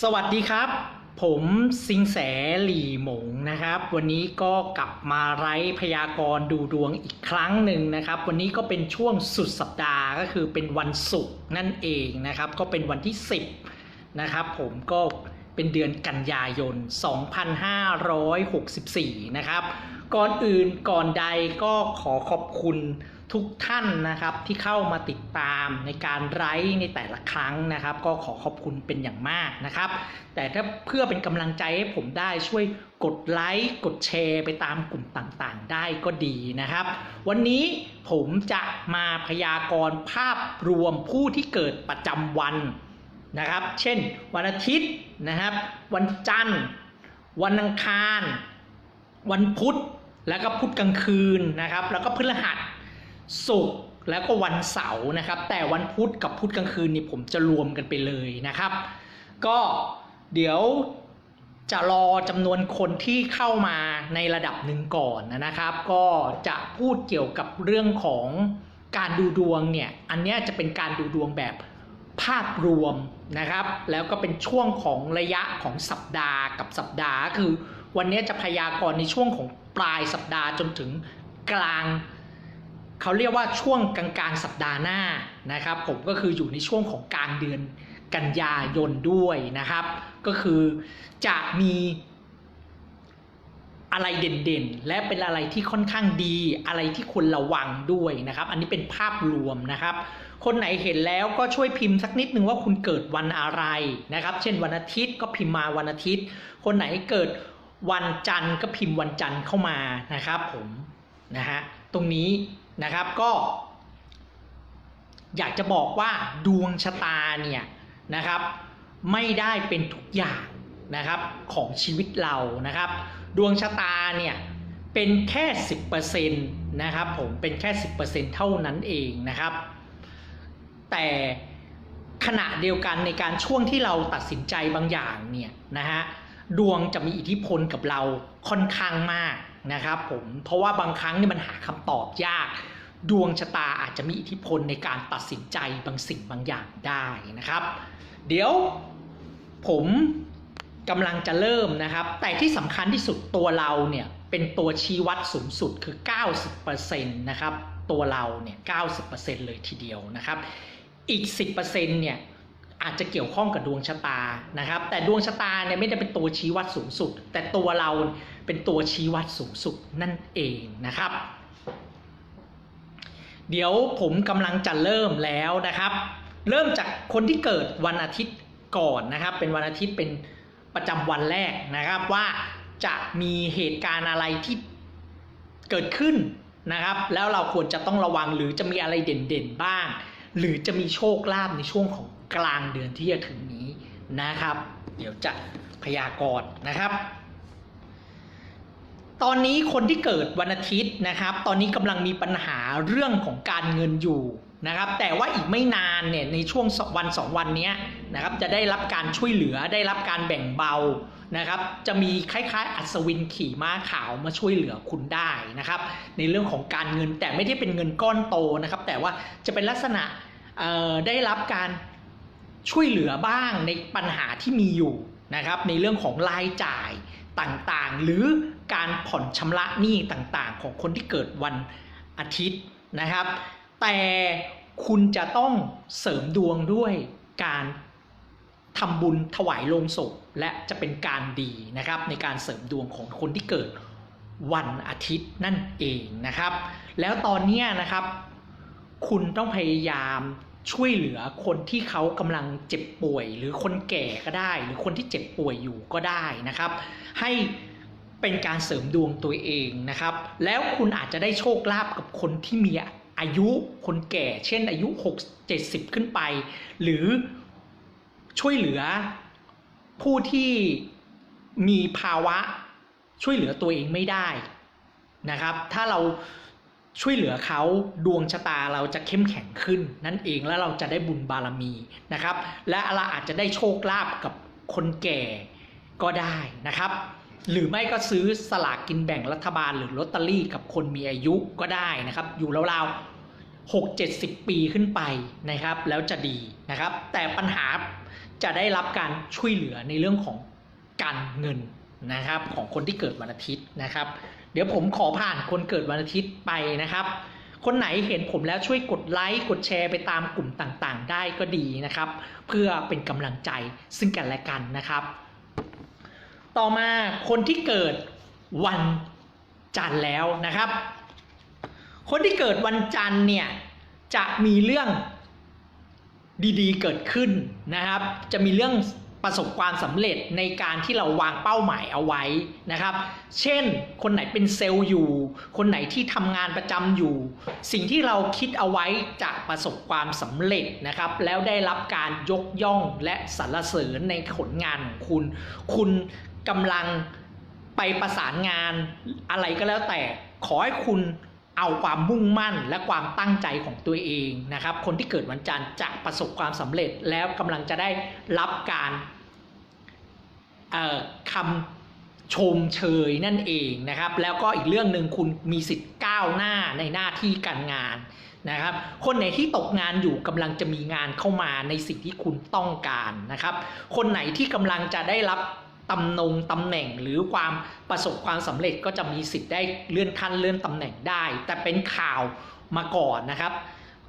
สวัสดีครับ ผมสิงแสหลี่หมงนะครับ วันนี้ก็กลับมาไร้พยากรณ์ดูดวงอีกครั้งหนึ่งนะครับ วันนี้ก็เป็นช่วงสุดสัปดาห์ก็คือเป็นวันศุกร์นั่นเองนะครับ ก็เป็นวันที่ 10นะครับ ผมก็ เป็นเดือนกันยายน 2564 นะครับ ก่อนอื่นก่อนใดก็ขอขอบคุณทุกท่านนะครับที่เข้ามาติดตามในการไลฟ์ในแต่ละครั้งนะครับ ก็ขอขอบคุณเป็นอย่างมากนะครับ แต่ถ้าเพื่อเป็นกำลังใจให้ผมได้ช่วยกดไลค์กดแชร์ไปตามกลุ่มต่างๆ ได้ก็ดีนะครับ วันนี้ผมจะมาพยากรณ์ภาพรวมผู้ที่เกิดประจำวัน นะครับ เช่น วันอาทิตย์นะครับ วันจันทร์ วันอังคาร วันพุธ แล้วก็พุธกลางคืนนะครับ แล้วก็พฤหัสศุกร์แล้วก็วันเสาร์นะครับ แต่วันพุธกับพุธกลางคืนนี่ผมจะรวมกันไปเลยนะครับ ก็เดี๋ยวจะรอจำนวนคนที่เข้ามาในระดับหนึ่งก่อนนะครับ ก็จะพูดเกี่ยวกับเรื่องของการดูดวงเนี่ย อันนี้จะเป็นการดูดวงแบบ ภาพรวมนะครับ แล้วก็เป็นช่วงของระยะของสัปดาห์กับสัปดาห์ คือวันนี้จะพยากรณ์ในช่วงของปลายสัปดาห์จนถึงกลางเขาเรียกว่าช่วงกลางกลางๆสัปดาห์หน้านะครับ ผมก็คืออยู่ในช่วงของกลางเดือนกันยายนด้วยนะครับ ก็คือจะมีอะไรเด่นๆ และเป็นอะไรที่ค่อนข้างดี อะไรที่ควรระวังด้วยนะครับ อันนี้เป็นภาพรวมนะครับคนไหนเห็นแล้วก็ช่วยพิมพ์สักนิดนึงว่าคุณเกิดวันอะไรนะครับ เช่นวันอาทิตย์ก็พิมพ์มาวันอาทิตย์ คนไหนเกิดวันจันทร์ก็พิมพ์วันจันทร์เข้ามานะครับผมนะฮะตรงนี้นะครับก็ อยากจะบอกว่าดวงชะตาเนี่ยนะครับ ไม่ได้เป็นทุกอย่างนะครับของชีวิตเรานะครับ ดวงชะตาเนี่ยเป็นแค่ 10%นะครับผมเป็นแค่ 10%เท่านั้นเองนะครับ แต่ขณะเดียวกันในการช่วงที่เราตัดสินใจบางอย่างเนี่ยนะฮะดวงจะมีอิทธิพลกับเราค่อนข้างมากนะครับผมเพราะว่าบางครั้งเนี่ยมันหาคำตอบยาก ดวงชะตาอาจจะมีอิทธิพลในการตัดสินใจบางสิ่งบางอย่างได้นะครับ เดี๋ยวผมกำลังจะเริ่มนะครับ แต่ที่สำคัญที่สุดตัวเราเนี่ยเป็นตัวชี้วัดสูงสุดคือ 90%นะครับ ตัวเราเนี่ย90%เลยทีเดียวนะครับ อีก 10%เนี่ยอาจจะเกี่ยวข้องกับดวงชะตานะครับ แต่ดวงชะตาเนี่ยไม่ได้เป็นตัวชี้วัดสูงสุด แต่ตัวเราเป็นตัวชี้วัดสูงสุดนั่นเองนะครับ เดี๋ยวผมกำลังจะเริ่มแล้วนะครับ เริ่มจากคนที่เกิดวันอาทิตย์ก่อนนะครับ เป็นวันอาทิตย์เป็นประจำวันแรกนะครับว่าจะมีเหตุการณ์อะไรที่เกิดขึ้น นะครับ แล้วเราควรจะต้องระวังหรือจะมีอะไรเด่นๆบ้าง หรือจะมีโชคลาภในช่วงของกลางเดือนที่จะถึงนี้นะครับ เดี๋ยวจะพยากรณ์นะครับ ตอนนี้คนที่เกิดวันอาทิตย์นะครับ ตอนนี้กำลังมีปัญหาเรื่องของการเงินอยู่นะครับ แต่ว่าอีกไม่นานเนี่ยในช่วงวันสองวันนี้นะครับ จะได้รับการช่วยเหลือได้รับการแบ่งเบา นะครับ จะมีคล้ายๆ อัศวินขี่ม้าขาวมาช่วยเหลือคุณได้นะครับ ในเรื่องของการเงินแต่ไม่ได้เป็นเงินก้อนโตนะครับ แต่ว่าจะเป็นลักษณะได้รับการช่วยเหลือบ้างในปัญหาที่มีอยู่นะครับ ในเรื่องของรายจ่ายต่างๆ หรือการผ่อนชำระหนี้ต่างๆ ของคนที่เกิดวันอาทิตย์นะครับ แต่คุณจะต้องเสริมดวงด้วยการ ทำบุญถวายโลงศพและจะเป็นการดีนะครับในการเสริมดวงของคนที่เกิดวันอาทิตย์นั่นเองนะครับ แล้วตอนนี้นะครับ คุณต้องพยายามช่วยเหลือคนที่เขากำลังเจ็บป่วย หรือคนแก่ก็ได้ หรือคนที่เจ็บป่วยอยู่ก็ได้นะครับ ให้เป็นการเสริมดวงตัวเองนะครับ แล้วคุณอาจจะได้โชคลาภกับคนที่มีอายุคนแก่ เช่นอายุ 6 70 ขึ้นไป หรือ ช่วยเหลือผู้ที่มีภาวะช่วยเหลือตัวเองไม่ได้นะครับ ถ้าเราช่วยเหลือเขาดวงชะตาเราจะเข้มแข็งขึ้น นั่นเองแล้วเราจะได้บุญบารมีนะครับ และเราอาจจะได้โชคลาภกับคนแก่ก็ได้นะครับ หรือไม่ก็ซื้อสลากกินแบ่งรัฐบาลหรือลอตเตอรี่กับคนมีอายุก็ได้นะครับ อยู่ราวๆ หกเจ็ดสิบปีขึ้นไปนะครับ แล้วจะดีนะครับ แต่ปัญหาจะได้รับการช่วยเหลือในเรื่องของการเงินนะครับ ของคนที่เกิดวันอาทิตย์นะครับ เดี๋ยวผมขอผ่านคนเกิดวันอาทิตย์ไปนะครับ คนไหนเห็นผมแล้วช่วยกดไลค์กดแชร์ไปตามกลุ่มต่างๆ ได้ก็ดีนะครับ เพื่อเป็นกำลังใจซึ่งกันและกันนะครับ ต่อมาคนที่เกิดวันจันทร์แล้วนะครับ คนที่เกิดวันจันทร์เนี่ยจะมีเรื่องดีๆ เกิดขึ้นนะครับ จะมีเรื่องประสบความสำเร็จในการที่เราวางเป้าหมายเอาไว้นะครับ เช่น คนไหนเป็นเซลล์อยู่ คนไหนที่ทำงานประจำอยู่ สิ่งที่เราคิดเอาไว้จะประสบความสำเร็จนะครับ แล้วได้รับการยกย่องและสรรเสริญในผลงานของคุณ คุณกำลังไปประสานงานอะไรก็แล้วแต่ ขอให้คุณ เอาความมุ่งมั่นและความตั้งใจของตัวเองนะครับ คนที่เกิดวันจันทร์จะประสบความสำเร็จแล้วกำลังจะได้รับการคำชมเชยนั่นเองนะครับ แล้วก็อีกเรื่องหนึ่งคุณมีสิทธิ์ก้าวหน้าในหน้าที่การงานนะครับ คนไหนที่ตกงานอยู่กำลังจะมีงานเข้ามาในสิ่งที่คุณต้องการนะครับ คนไหนที่กำลังจะได้รับ ตำนงตำแหน่งหรือความประสบความสำเร็จก็จะมีสิทธิ์ได้เลื่อนขั้นเลื่อนตำแหน่งได้ แต่เป็นข่าวมาก่อนนะครับ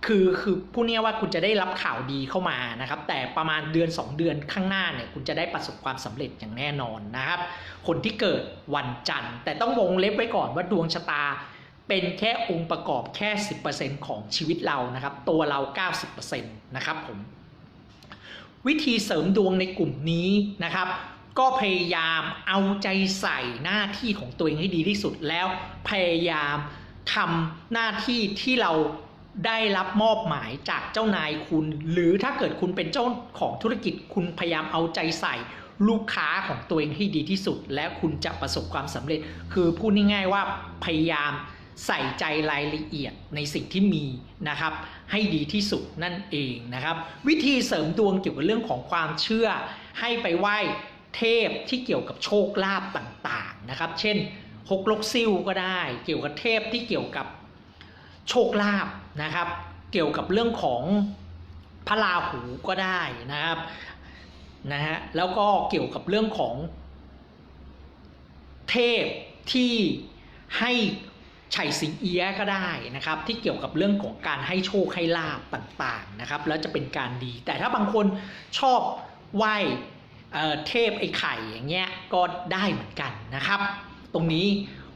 คือคือผู้นี้ว่าคุณจะได้รับข่าวดีเข้ามานะครับ แต่ประมาณเดือน 2 เดือนข้างหน้าเนี่ยคุณจะได้ประสบความสำเร็จอย่างแน่นอนนะครับ คนที่เกิดวันจันทร์ แต่ต้องวงเล็บไว้ก่อนว่าดวงชะตาเป็นแค่องค์ประกอบแค่ 10%ของชีวิตเรานะครับ ตัวเรา 90%นะครับผมวิธีเสริมดวงในกลุ่มนี้นะครับ ก็พยายามเอาใจใส่หน้าที่ของตัวเองให้ดีที่สุดแล้วพยายามทำหน้าที่ที่เราได้รับมอบหมายจากเจ้านายคุณ หรือถ้าเกิดคุณเป็นเจ้าของธุรกิจคุณพยายามเอาใจใส่ ลูกค้าของตัวเองให้ดีที่สุด และคุณจะประสบความสำเร็จ คือพูดง่ายๆว่าพยายามใส่ใจรายละเอียดในสิ่งที่มีนะครับ ให้ดีที่สุดนั่นเองนะครับ วิธีเสริมดวงเกี่ยวกับเรื่องของความเชื่อให้ไปไหว้ เทพที่เกี่ยวกับโชคลาภต่างๆนะครับ เช่นฮกลกซิ่วก็ได้ เกี่ยวกับเทพที่เกี่ยวกับโชคลาภนะครับ เกี่ยวกับเรื่องของพระราหูก็ได้นะครับนะฮะแล้วก็เกี่ยวกับเรื่องของเทพที่ให้ไฉสิงเอียก็ได้นะครับ ที่เกี่ยวกับเรื่องของการให้โชคให้ลาบต่างๆนะครับ แล้วจะเป็นการดี แต่ถ้าบางคนชอบไหว้ เเทพไอ้ไข่อย่างเงี้ยก็ได้เหมือนกันนะครับ ตรงนี้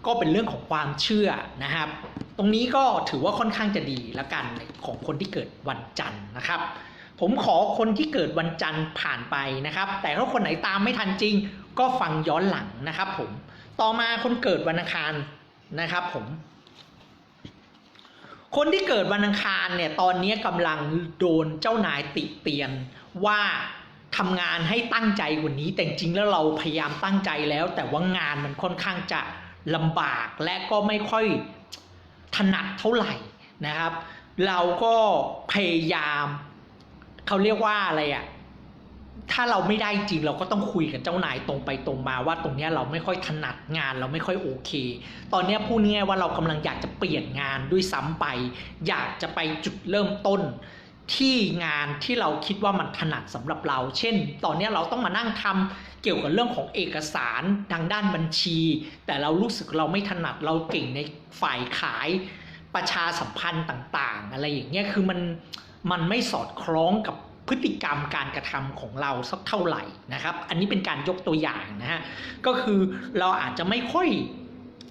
ก็เป็นเรื่องของความเชื่อนะครับ ตรงนี้ก็ถือว่าค่อนข้างจะดีแล้วกันของคนที่เกิดวันจันทร์นะครับ ผมขอคนที่เกิดวันจันทร์ผ่านไปนะครับ แต่ถ้าคนไหนตามไม่ทันจริง ก็ฟังย้อนหลังนะครับ ผมต่อมาคนเกิดวันอังคารนะครับ ผม คนที่เกิดวันอังคารเนี่ยตอนนี้กำลังโดนเจ้านายติเตียนว่า ทำงานให้ตั้งใจกว่านี้แต่จริงแล้วเราพยายามตั้งใจแล้ว แต่ว่างานมันค่อนข้างจะลำบากและก็ไม่ค่อยถนัดเท่าไหร่นะครับ เราก็พยายามเขาเรียกว่าอะไรอะถ้าเราไม่ได้จริงเราก็ต้องคุยกับเจ้านายตรงไปตรงมาว่าตรงนี้เราไม่ค่อยถนัดงานเราไม่ค่อยโอเค ตอนนี้พูดง่ายว่าเรากำลังอยากจะเปลี่ยนงานด้วยซ้ำไป อยากจะไปจุดเริ่มต้น ที่งานที่เราคิดว่ามันถนัดสำหรับเรา เช่น ตอนนี้เราต้องมานั่งทำเกี่ยวกับเรื่องของเอกสารทางด้านบัญชี แต่เรารู้สึกเราไม่ถนัดเราเก่งในฝ่ายขายประชาสัมพันธ์ต่าง ๆ อะไรอย่างเงี้ยคือมันมันไม่สอดคล้องกับพฤติกรรมการกระทำของเราสักเท่าไหร่นะครับ อันนี้เป็นการยกตัวอย่างนะฮะก็คือเราอาจจะไม่ค่อย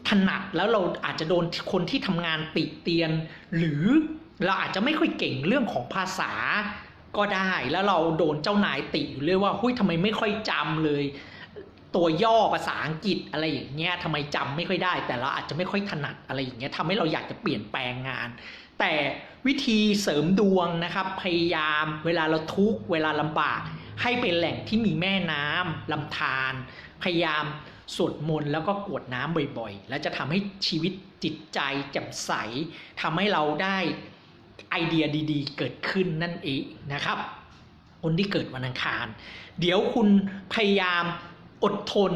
ถนัดแล้วเราอาจจะโดนคนที่ทำงานติเตียน หรือ เราอาจจะไม่ค่อยเก่งเรื่องของภาษาก็ได้แล้วเราโดนเจ้านายติอยู่เรื่อยว่าหุ้ยทำไมไม่ค่อยจำเลย ตัวย่อภาษาอังกฤษอะไรอย่างเงี้ยทำไมจำไม่ค่อยได้ แต่เราอาจจะไม่ค่อยถนัดอะไรอย่างเงี้ยทำให้เราอยากจะเปลี่ยนแปลงงาน แต่วิธีเสริมดวงนะครับ พยายามเวลาเราทุกเวลาลำบาก ให้เป็นแหล่งที่มีแม่น้ำลำธารพยายามสวดมนต์แล้วก็กวดน้ำบ่อยๆ แล้วจะทำให้ชีวิตจิตใจแจ่มใสทำให้เราได้ ไอเดียดีๆ เกิดขึ้นนั่นเองนะครับ คนที่เกิดวันอังคาร เดี๋ยวคุณพยายามอดทน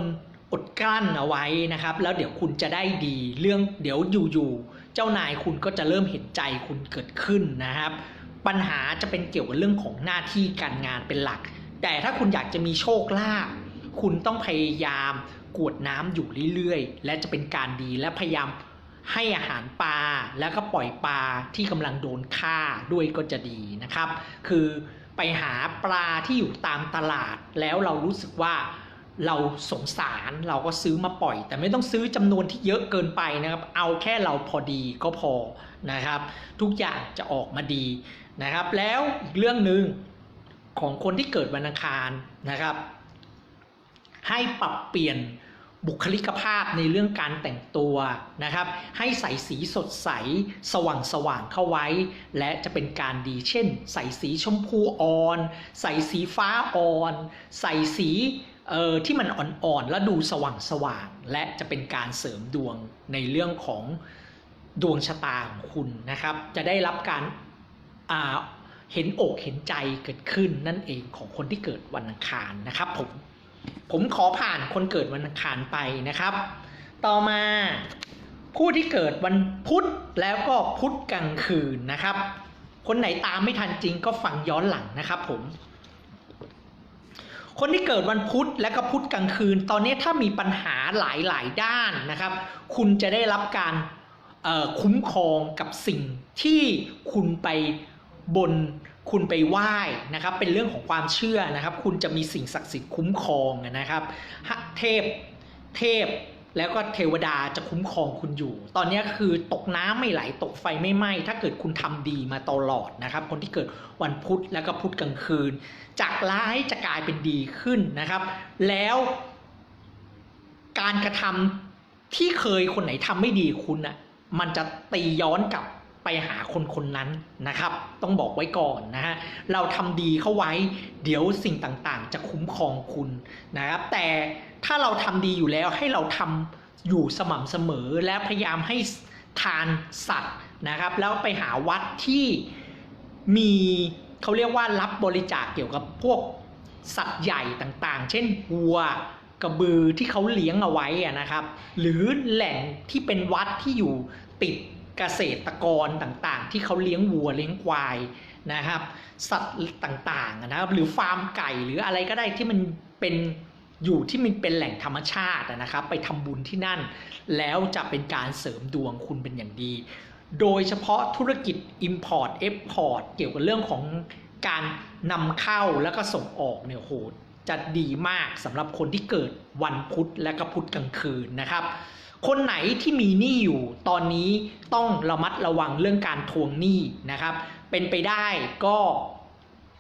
อดกลั้นเอาไว้นะครับ แล้วเดี๋ยวคุณจะได้ดีเรื่องเดี๋ยวอยู่ๆเจ้านายคุณก็จะเริ่มเห็นใจคุณเกิดขึ้นนะครับ ปัญหาจะเป็นเกี่ยวกับเรื่องของหน้าที่การงานเป็นหลัก แต่ถ้าคุณอยากจะมีโชคลาภคุณต้องพยายามกวดน้ำอยู่เรื่อยๆ และจะเป็นการดีและพยายาม ให้อาหารปลาแล้วก็ปล่อยปลาที่กำลังโดนฆ่าด้วยก็จะดีนะครับ คือไปหาปลาที่อยู่ตามตลาดแล้วเรารู้สึกว่าเราสงสารเราก็ซื้อมาปล่อย แต่ไม่ต้องซื้อจำนวนที่เยอะเกินไปนะครับ เอาแค่เราพอดีก็พอนะครับ ทุกอย่างจะออกมาดีนะครับ แล้วอีกเรื่องหนึ่งของคนที่เกิดวันอังคารนะครับ ให้ปรับเปลี่ยน บุคลิกภาพในเรื่องการแต่งตัวนะครับ ให้ใส่สีสดใส สว่างสว่างๆเข้าไว้ และจะเป็นการดีเช่น ใส่สีชมพูอ่อน ใส่สีฟ้าอ่อน ใส่สีเอ่อที่มันอ่อนๆแล้วดูสว่างสว่างๆและจะเป็นการเสริมดวงในเรื่องของดวงชะตาของคุณนะครับ จะได้รับการอ่าเห็นอกเห็นใจเกิดขึ้นนั่นเองของคนที่เกิดวันอังคารนะครับผม ผมขอผ่านคนเกิดวันอังคารไปนะครับ ต่อมาผู้ที่เกิดวันพุธแล้วก็พุธกลางคืนนะครับ คนไหนตามไม่ทันจริงก็ฟังย้อนหลังนะครับผม คนที่เกิดวันพุธและก็พุธกลางคืน ตอนนี้ถ้ามีปัญหาหลายๆด้านนะครับ คุณจะได้รับการคุ้มครองกับสิ่งที่คุณไปบน คุณไปไหว้นะครับเป็นเรื่องของความเชื่อนะครับ คุณจะมีสิ่งศักดิ์สิทธิ์คุ้มครองนะครับฮะเทพเทพแล้วก็เทวดาจะคุ้มครองคุณอยู่ ตอนนี้คือตกน้ำไม่ไหลตกไฟไม่ไหม้ ถ้าเกิดคุณทำดีมาตลอดนะครับ คนที่เกิดวันพุธแล้วก็พุธกลางคืน จากร้ายจะกลายเป็นดีขึ้นนะครับ แล้วการกระทำที่เคยคนไหนทำไม่ดีคุณอะมันจะตีย้อนกลับ ไปหาคนคนนั้นนะครับ ต้องบอกไว้ก่อนนะฮะเราทำดีเข้าไว้ เดี๋ยวสิ่งต่างๆ จะคุ้มครองคุณนะครับ แต่ถ้าเราทำดีอยู่แล้วให้เราทำอยู่สม่ำเสมอและพยายามให้ทานสัตว์นะครับ แล้วไปหาวัดที่มีเขาเรียกว่ารับบริจาคเกี่ยวกับพวกสัตว์ใหญ่ต่างๆ เช่นวัวกระบือที่เขาเลี้ยงเอาไว้นะครับ หรือแหล่งที่เป็นวัดที่อยู่ติด กษตรกรต่างๆ ที่เขาเลี้ยงวัวเลี้ยงควายนะครับ สัตว์ต่างๆนะครับ หรือฟาร์มไก่หรืออะไรก็ได้ที่มันเป็นอยู่ที่มันเป็นแหล่งธรรมชาตินะครับ ไปทำบุญที่นั่น แล้วจะเป็นการเสริมดวงคุณเป็นอย่างดี โดยเฉพาะธุรกิจ Import Export เกี่ยวกับเรื่องของการนำเข้าแล้วก็ส่งออกเนี่ยโหจะดีมากสำหรับคนที่เกิดวันพุธและก็พุธกลางคืนนะครับ คนไหนที่มีหนี้อยู่ ตอนนี้ต้องระมัดระวังเรื่องการทวงหนี้นะครับ เป็นไปได้ก็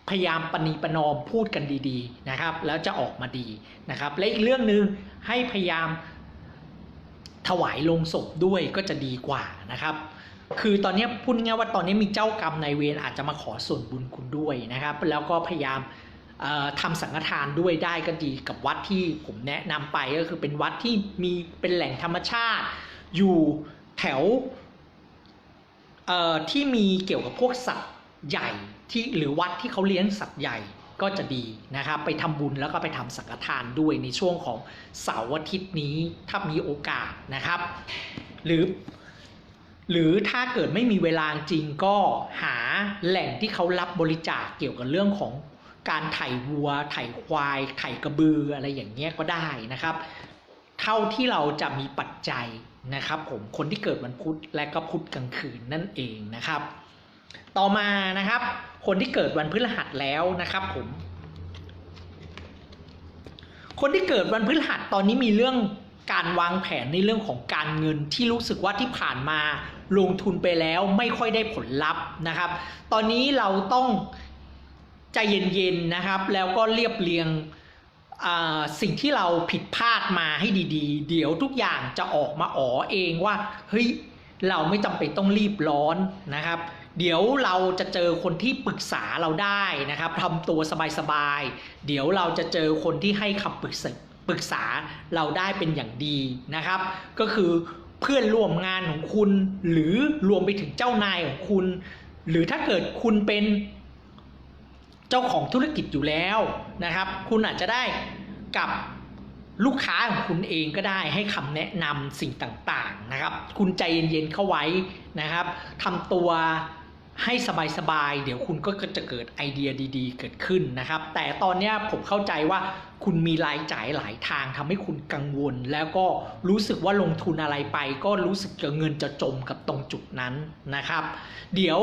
พยายามปณีประนอมพูดกันดีๆนะครับ แล้วจะออกมาดีนะครับ และอีกเรื่องหนึ่งให้พยายามถวายลงศพด้วยก็จะดีกว่านะครับ คือตอนนี้พูดง่ายว่าตอนนี้มีเจ้ากรรมนายเวรอาจจะมาขอส่วนบุญคุณด้วยนะครับ แล้วก็พยายาม ทำสังฆทานด้วยได้ก็ดีกับวัดที่ผมแนะนำไปก็คือเป็นวัดที่มีเป็นแหล่งธรรมชาติ อยู่แถวที่มีเกี่ยวกับพวกสัตว์ใหญ่ที่หรือวัดที่เขาเลี้ยงสัตว์ใหญ่ก็จะดีนะครับ ไปทำบุญแล้วก็ไปทำสังฆทานด้วยในช่วงของเสาร์อาทิตย์นี้ถ้ามีโอกาสนะครับ หรือ หรือถ้าเกิดไม่มีเวลาจริงก็หาแหล่งที่เขารับบริจาคเกี่ยวกับเรื่องของ การไถวัว ไถควาย ไถกระบืออะไรอย่างเงี้ยก็ได้นะครับ เท่าที่เราจะมีปัจจัยนะครับ ผมคนที่เกิดวันพุธและก็พุธกลางคืนนั่นเองนะครับ ต่อมานะครับ คนที่เกิดวันพฤหัสแล้วนะครับผม คนที่เกิดวันพฤหัสตอนนี้มีเรื่องการวางแผนในเรื่องของการเงินที่รู้สึกว่าที่ผ่านมาลงทุนไปแล้วไม่ค่อยได้ผลลัพธ์นะครับ ตอนนี้เราต้อง ใจเย็นๆนะครับ แล้วก็เรียบเรียงสิ่งที่เราผิดพลาดมาให้ดีๆ เดี๋ยวทุกอย่างจะออกมาอ๋อเองว่าเฮ้ยเราไม่จำเป็นต้องรีบร้อนนะครับ เดี๋ยวเราจะเจอคนที่ปรึกษาเราได้นะครับทำตัวสบายๆเดี๋ยวเราจะเจอคนที่ให้คำปรึกษาปรึกษาเราได้เป็นอย่างดีนะครับ ก็คือเพื่อนร่วมงานของคุณ หรือรวมไปถึงเจ้านายของคุณ หรือถ้าเกิดคุณเป็น เจ้าของธุรกิจอยู่แล้วนะครับ คุณอาจจะได้กับลูกค้าของคุณเองก็ได้ให้คำแนะนำสิ่งต่างๆนะครับ คุณใจเย็นๆเข้าไว้นะครับทำตัวให้สบายๆ เดี๋ยวคุณก็จะเกิดไอเดียดีๆ เกิดขึ้นนะครับ แต่ตอนนี้ผมเข้าใจว่าคุณมีรายจ่ายหลายทางทำให้คุณกังวล แล้วก็รู้สึกว่าลงทุนอะไรไป ก็รู้สึกจะเงินจะจมกับตรงจุดนั้นนะครับ เดี๋ยว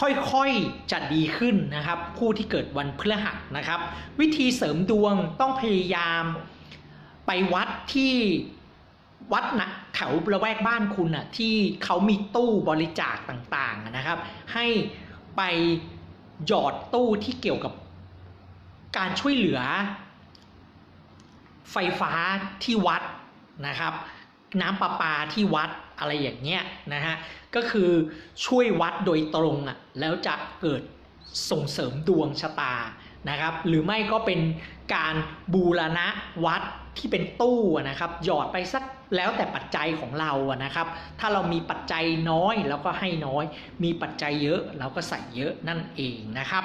ค่อยๆจะดีขึ้นนะครับ ผู้ที่เกิดวันพฤหัสนะครับ วิธีเสริมดวงต้องพยายามไปวัดที่วัดนะแถวละแวกบ้านคุณน่ะที่เขามีตู้บริจาคต่างๆนะครับ ให้ไปหยอดตู้ที่เกี่ยวกับการช่วยเหลือ ไฟฟ้าที่วัดนะครับ น้ำประปาที่วัด อะไรอย่างเงี้ยนะฮะก็คือช่วยวัดโดยตรงอะแล้วจะเกิดส่งเสริมดวงชะตานะครับ หรือไม่ก็เป็นการบูรณะวัดที่เป็นตู้นะครับหยอดไปสักแล้วแต่ปัจจัยของเราอะนะครับ ถ้าเรามีปัจจัยน้อยเราก็ให้น้อย มีปัจจัยเยอะเราก็ใส่เยอะนั่นเองนะครับ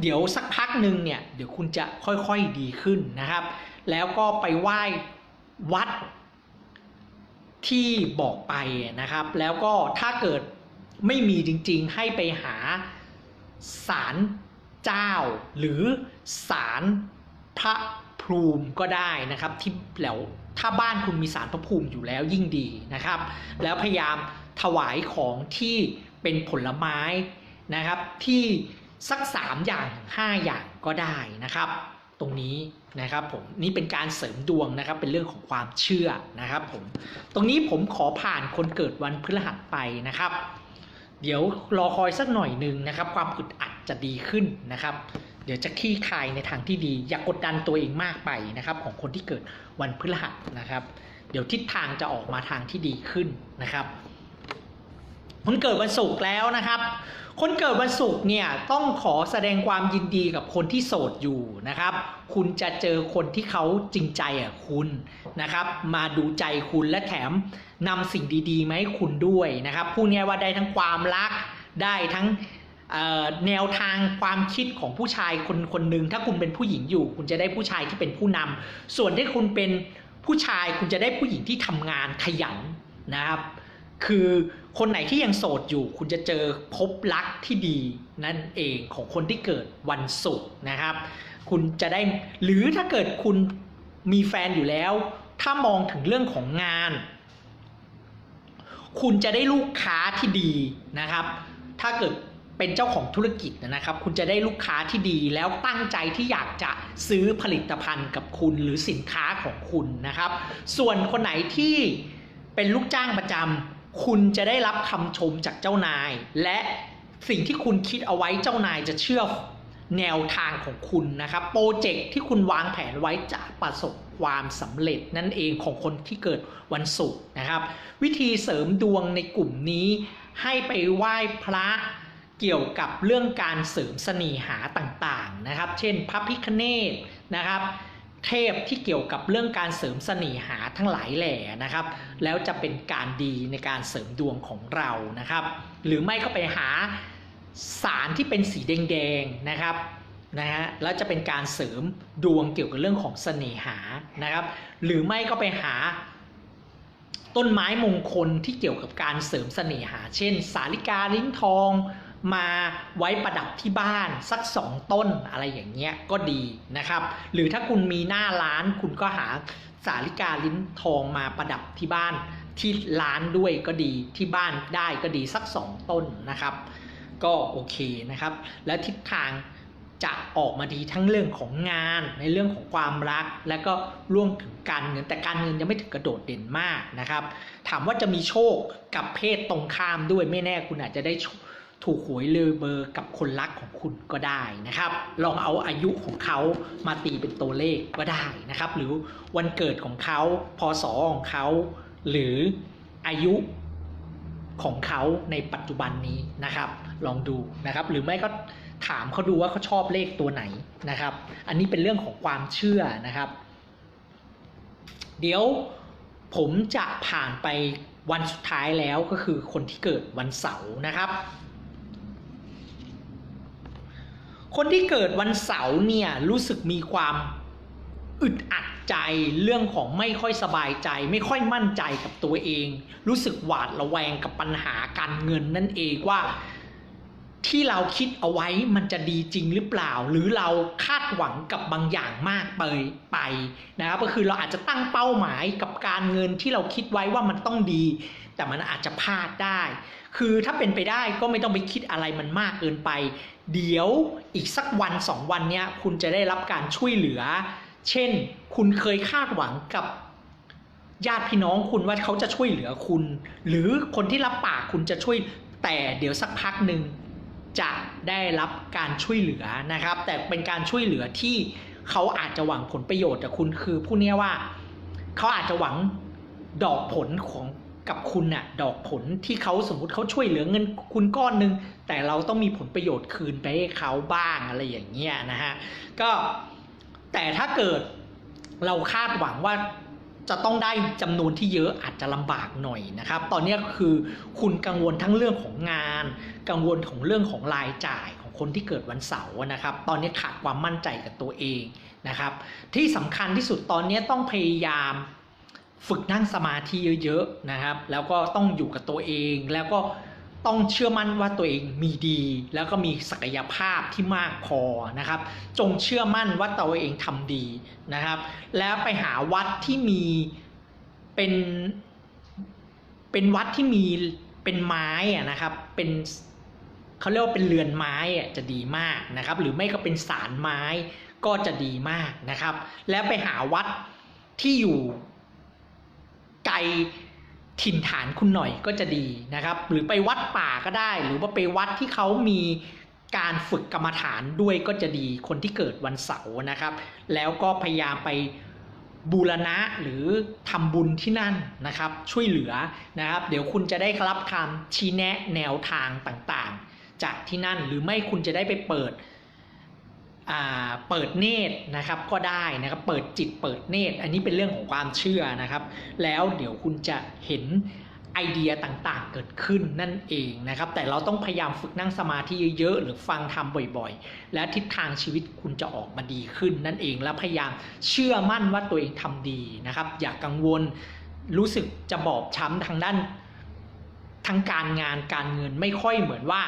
เดี๋ยวสักพักหนึ่งเนี่ยเดี๋ยวคุณจะค่อยๆดีขึ้นนะครับ แล้วก็ไปไหว้วัด ที่บอกไปนะครับ แล้วก็ถ้าเกิดไม่มีจริงๆ ให้ไปหาศาลเจ้า หรือศาลพระภูมิก็ได้นะครับที่แล้วถ้าบ้านคุณมีศาลพระภูมิอยู่แล้วยิ่งดีนะครับ แล้วพยายามถวายของที่เป็นผลไม้นะครับที่สักสามอย่างห้าอย่างก็ได้นะครับ ตรงนี้นะครับผมนี่เป็นการเสริมดวงนะครับ เป็นเรื่องของความเชื่อนะครับผมตรงนี้ผมขอผ่านคนเกิดวันพฤหัสไปนะครับ เดี๋ยวรอคอยสักหน่อยหนึ่งนะครับ ความอึดอัดจะดีขึ้นนะครับ เดี๋ยวจะคลี่คลายในทางที่ดี อย่ากกดดันตัวเองมากไปนะครับ ของคนที่เกิดวันพฤหัสนะครับ เดี๋ยวทิศทางจะออกมาทางที่ดีขึ้นนะครับ คนเกิดวันศุกร์แล้วนะครับ คนเกิดวันศุกร์เนี่ยต้องขอแสดงความยินดีกับคนที่โสดอยู่นะครับ คุณจะเจอคนที่เขาจริงใจอะคุณนะครับ มาดูใจคุณและแถมนำสิ่งดีๆมาให้คุณด้วยนะครับพูดง่ายว่าได้ทั้งความรักได้ทั้งแนวทางความคิดของผู้ชายคนคนหนึ่งถ้าคุณเป็นผู้หญิงอยู่ คุณจะได้ผู้ชายที่เป็นผู้นำส่วนที่คุณเป็นผู้ชายคุณจะได้ผู้หญิงที่ทำงานขยันนะครับ คือคนไหนที่ยังโสดอยู่ คุณจะเจอพบรักที่ดีนั่นเองของคนที่เกิดวันศุกร์นะครับ คุณจะได้หรือถ้าเกิดคุณมีแฟนอยู่แล้ว ถ้ามองถึงเรื่องของงาน คุณจะได้ลูกค้าที่ดีนะครับ ถ้าเกิดเป็นเจ้าของธุรกิจนะครับ คุณจะได้ลูกค้าที่ดีแล้วตั้งใจที่อยากจะซื้อผลิตภัณฑ์กับคุณหรือสินค้าของคุณนะครับ ส่วนคนไหนที่เป็นลูกจ้างประจำ คุณจะได้รับคำชมจากเจ้านาย และสิ่งที่คุณคิดเอาไว้เจ้านายจะเชื่อแนวทางของคุณนะครับโปรเจกต์ที่คุณวางแผนไว้จะประสบความสำเร็จนั่นเองของคนที่เกิดวันศุกร์นะครับ วิธีเสริมดวงในกลุ่มนี้ให้ไปไหว้พระเกี่ยวกับเรื่องการเสริมเสน่หาต่างๆนะครับ เช่นพระพิคเนตนะครับ เทพที่เกี่ยวกับเรื่องการเสริมเสน่หาทั้งหลายแหล่นะครับ แล้วจะเป็นการดีในการเสริมดวงของเรานะครับ หรือไม่ก็ไปหาสารที่เป็นสีแดงๆนะครับนะฮะแล้วจะเป็นการเสริมดวงเกี่ยวกับเรื่องของเสน่หานะครับ หรือไม่ก็ไปหาต้นไม้มงคลที่เกี่ยวกับการเสริมเสน่หา เช่น สาลิกาลิ้นทอง มาไว้ประดับที่บ้านสักสองต้นอะไรอย่างเงี้ยก็ดีนะครับ หรือถ้าคุณมีหน้าร้านคุณก็หาสาลิกาลิ้นทองมาประดับที่บ้านที่ร้านด้วยก็ดีที่บ้านได้ก็ดีสักสองต้นนะครับ ก็โอเคนะครับ แล้วทิศทางจะออกมาดีทั้งเรื่องของงานในเรื่องของความรัก และก็ร่วมถึงการเงินแต่การเงินยังไม่ถึงกระโดดเด่นมากนะครับ ถามว่าจะมีโชคกับเพศตรงข้ามด้วยไม่แน่คุณอาจจะได้โช ถูกหวยเลยเบอร์กับคนรักของคุณก็ได้นะครับ ลองเอาอายุของเขามาตีเป็นตัวเลขก็ได้นะครับ หรือวันเกิดของเขาพศของเขา หรืออายุของเขาในปัจจุบันนี้นะครับ ลองดูนะครับ หรือไม่ก็ถามเขาดูว่าเขาชอบเลขตัวไหนนะครับ อันนี้เป็นเรื่องของความเชื่อนะครับ เดี๋ยวผมจะผ่านไปวันสุดท้ายแล้วก็คือคนที่เกิดวันเสาร์นะครับ คนที่เกิดวันเสาร์เนี่ยรู้สึกมีความอึดอัดใจเรื่องของไม่ค่อยสบายใจ ไม่ค่อยมั่นใจกับตัวเอง รู้สึกหวาดระแวงกับปัญหาการเงินนั่นเองว่า ที่เราคิดเอาไว้มันจะดีจริงหรือเปล่า หรือเราคาดหวังกับบางอย่างมากไปไปนะครับก็คือเราอาจจะตั้งเป้าหมายกับการเงินที่เราคิดไว้ว่ามันต้องดี แต่มันอาจจะพลาดได้ คือถ้าเป็นไปได้ก็ไม่ต้องไปคิดอะไรมันมากเกินไป เดี๋ยวอีกสักวันสองวันเนี้ยคุณจะได้รับการช่วยเหลือ เช่น คุณเคยคาดหวังกับญาติพี่น้องคุณว่าเขาจะช่วยเหลือคุณ หรือคนที่รับปากคุณจะช่วยแต่เดี๋ยวสักพักหนึ่งจะได้รับการช่วยเหลือนะครับ แต่เป็นการช่วยเหลือที่เขาอาจจะหวังผลประโยชน์จากคุณคือผู้นี้ว่า เขาอาจจะหวังดอกผลของ กับคุณน่ะดอกผลที่เขาสมมุติเขาช่วยเหลือเงินคุณก้อนหนึ่งแต่เราต้องมีผลประโยชน์คืนไปให้เขาบ้างอะไรอย่างเงี้ยนะฮะก็แต่ถ้าเกิดเราคาดหวังว่าจะต้องได้จำนวนที่เยอะอาจจะลำบากหน่อยนะครับ ตอนนี้คือคุณกังวลทั้งเรื่องของงาน กังวลของเรื่องของรายจ่ายของคนที่เกิดวันเสาร์นะครับ ตอนนี้ขาดความมั่นใจกับตัวเองนะครับ ที่สำคัญที่สุดตอนนี้ต้องพยายาม ฝึกนั่งสมาธิเยอะๆนะครับ แล้วก็ต้องอยู่กับตัวเองแล้วก็ต้องเชื่อมั่นว่าตัวเองมีดี แล้วก็มีศักยภาพที่มากพอนะครับ จงเชื่อมั่นว่าตัวเองทำดีนะครับ แล้วไปหาวัดที่มีเป็นเป็นวัดที่มีเป็นไม้อะนะครับ เป็นเขาเรียกว่าเป็นเรือนไม้อะจะดีมากนะครับ หรือไม่ก็เป็นสารไม้ก็จะดีมากนะครับ แล้วไปหาวัดที่อยู่ ไกลถิ่นฐานคุณหน่อยก็จะดีนะครับ หรือไปวัดป่าก็ได้ หรือว่าไปวัดที่เขามีการฝึกกรรมฐานด้วยก็จะดีคนที่เกิดวันเสาร์นะครับ แล้วก็พยายามไปบูรณะหรือทำบุญที่นั่นนะครับ ช่วยเหลือนะครับ เดี๋ยวคุณจะได้รับคำชี้แนะแนวทางต่างๆ จากที่นั่นหรือไม่คุณจะได้ไปเปิด เปิดเนตรนะครับก็ได้นะครับเปิดจิตเปิดเนตร อันนี้เป็นเรื่องของความเชื่อนะครับ แล้วเดี๋ยวคุณจะเห็นไอเดียต่างๆเกิดขึ้นนั่นเองนะครับ แต่เราต้องพยายามฝึกนั่งสมาธิเยอะๆ หรือฟังทำบ่อยๆ และทิศทางชีวิตคุณจะออกมาดีขึ้นนั่นเอง และพยายามเชื่อมั่นว่าตัวเองทำดีนะครับ อย่ากกังวลรู้สึกจะบอบช้ำทางด้านทั้งการงานการเงินไม่ค่อยเหมือนว่า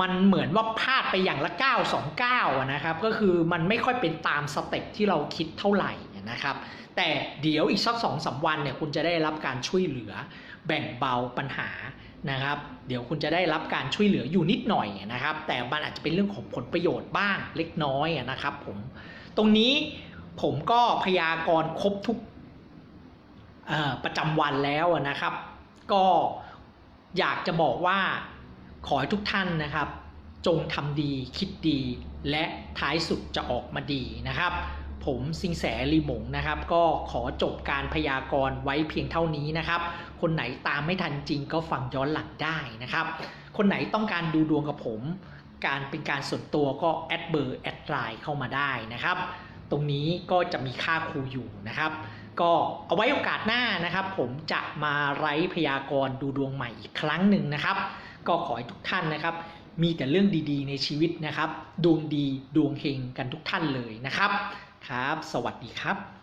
มันเหมือนว่าพลาดไปอย่างละ 9 2 9อะนะครับ ก็คือมันไม่ค่อยเป็นตามสเต็ปที่เราคิดเท่าไหร่นะครับ แต่เดี๋ยวอีกสักสองสาวันเนี่ยคุณจะได้รับการช่วยเหลือแบ่งเบาปัญหานะครับ เดี๋ยวคุณจะได้รับการช่วยเหลืออยู่นิดหน่อยนะครับ แต่มันอาจจะเป็นเรื่องของผลประโยชน์บ้างเล็กน้อยนะครับผมตรงนี้ผมก็พยากรณ์ครบทุกประจำวันแล้วนะครับ ก็อยากจะบอกว่า ขอให้ทุกท่านนะครับ จงทำดีคิดดี และท้ายสุดจะออกมาดีนะครับ ผมสิงแสลีหมงนะครับ ก็ขอจบการพยากรณ์ไว้เพียงเท่านี้นะครับ คนไหนตามไม่ทันจริงก็ฟังย้อนหลังได้นะครับ คนไหนต้องการดูดวงกับผม การเป็นการส่วนตัวก็แอดเบอร์แอดไลน์เข้ามาได้นะครับตรงนี้ก็จะมีค่าครูอยู่นะครับ ก็เอาไว้โอกาสหน้านะครับ ผมจะมาไร้พยากรณ์ดูดวงใหม่อีกครั้งหนึ่งนะครับ ก็ขอให้ทุกท่านนะครับ มีแต่เรื่องดีๆ ในชีวิตนะครับ ดวงดีดวงเฮงกันทุกท่านเลยนะครับครับ สวัสดีครับ